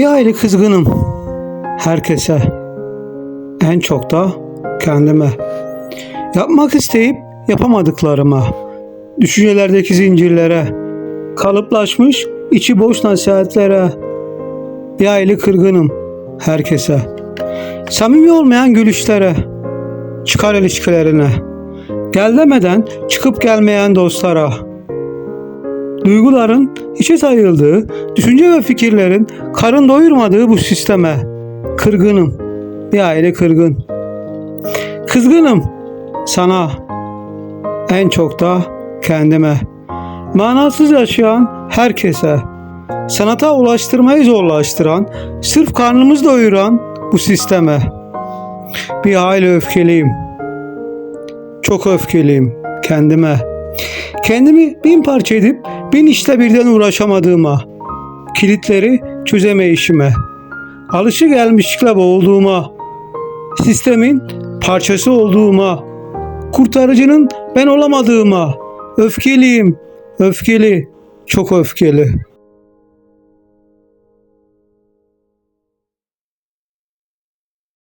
Bir hayli kızgınım herkese. En çok da kendime. Yapmak isteyip yapamadıklarıma. Düşüncelerdeki zincirlere. Kalıplaşmış içi boş nasihatlere. Bir hayli kırgınım herkese. Samimi olmayan gülüşlere. Çıkar ilişkilerine. Gel demeden çıkıp gelmeyen dostlara. Duyguların hiçe sayıldığı, düşünce ve fikirlerin karın doyurmadığı bu sisteme kırgınım. Bir aile kırgın. Kızgınım sana. En çok da kendime. Manasız yaşayan herkese. Sanata ulaştırmayı zorlaştıran, sırf karnımızı doyuran bu sisteme. Bir hayli öfkeliyim. Çok öfkeliyim kendime. Kendimi bin parça edip bin işle birden uğraşamadığıma, kilitleri çözemeyişime, alışı gelmişlikle boğulduğuma, sistemin parçası olduğuma, kurtarıcının ben olamadığıma, öfkeliyim, öfkeli, çok öfkeli.